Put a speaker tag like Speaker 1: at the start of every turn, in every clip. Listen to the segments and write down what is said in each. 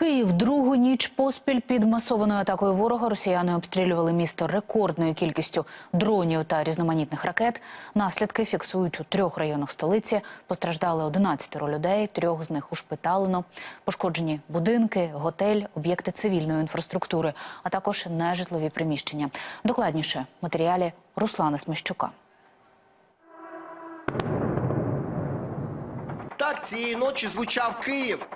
Speaker 1: Київ другу ніч поспіль під масованою атакою ворога росіяни обстрілювали місто рекордною кількістю дронів та різноманітних ракет. Наслідки фіксують у трьох районах столиці. Постраждали 11 людей, трьох з них ушпиталено. Пошкоджені будинки, готель, об'єкти цивільної інфраструктури, а також нежитлові приміщення. Докладніше матеріалі Руслана Смещука.
Speaker 2: Так цієї ночі звучав Київ.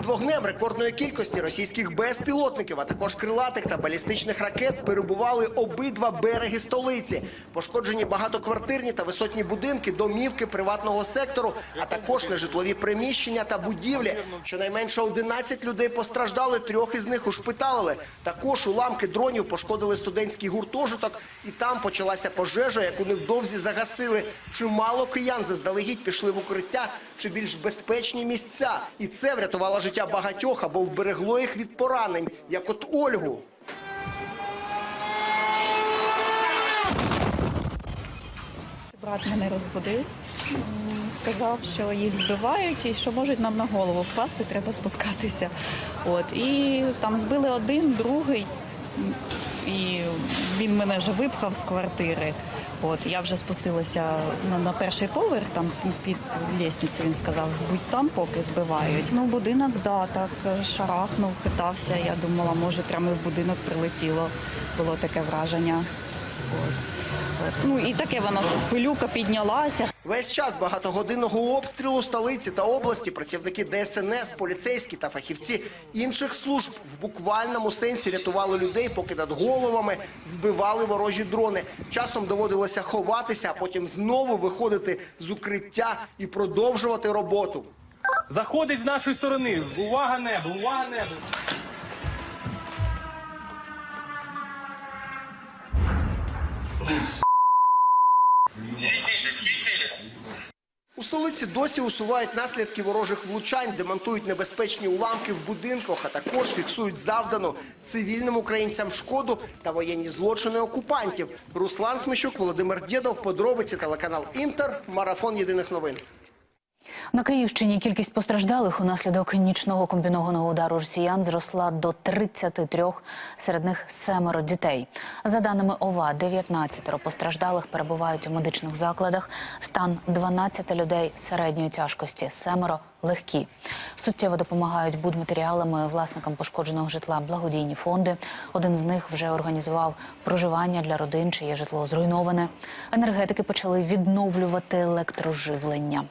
Speaker 2: Під вогнем рекордної кількості російських безпілотників, а також крилатих та балістичних ракет перебували обидва береги столиці. Пошкоджені багатоквартирні та висотні будинки, домівки приватного сектору, а також нежитлові приміщення та будівлі. Щонайменше 11 людей постраждали, трьох із них ушпиталили. Також уламки дронів пошкодили студентський гуртожиток, і там почалася пожежа, яку невдовзі загасили. Чимало киян заздалегідь пішли в укриття чи більш безпечні місця. І це врятувало життя багатьох або вберегло їх від поранень, як от Ольгу.
Speaker 3: Брат мене розбудив, сказав, що їх збивають і що можуть нам на голову впасти, треба спускатися. От і там збили один, другий, і він мене вже випхав з квартири. От я вже спустилася на, на перший поверх, там під лісницю він сказав, будь там, поки збивають. Ну, будинок, да, так шарахнув, хитався. Я думала, може, прямо в будинок прилетіло. Було таке враження. От. Ну і таке воно пилюка піднялася.
Speaker 2: Весь час багатогодинного обстрілу столиці та області працівники ДСНС, поліцейські та фахівці інших служб в буквальному сенсі рятували людей, поки над головами збивали ворожі дрони. Часом доводилося ховатися, а потім знову виходити з укриття і продовжувати роботу.
Speaker 4: Заходить з нашої сторони. Увага небо, увага небо.
Speaker 2: У столиці досі усувають наслідки ворожих влучань, демонтують небезпечні уламки в будинках, а також фіксують завдану цивільним українцям шкоду та воєнні злочини окупантів. Руслан Смещук, Володимир Дєдов, подробиці телеканал Інтер, марафон єдиних новин.
Speaker 1: На Київщині кількість постраждалих унаслідок нічного комбінованого удару росіян зросла до 33, серед них семеро дітей. За даними ОВА, 19 постраждалих перебувають у медичних закладах. Стан 12 людей середньої тяжкості, семеро легкі. Суттєво допомагають будматеріалами власникам пошкодженого житла благодійні фонди. Один з них вже організував проживання для родин, чиє житло зруйноване. Енергетики почали відновлювати електроживлення.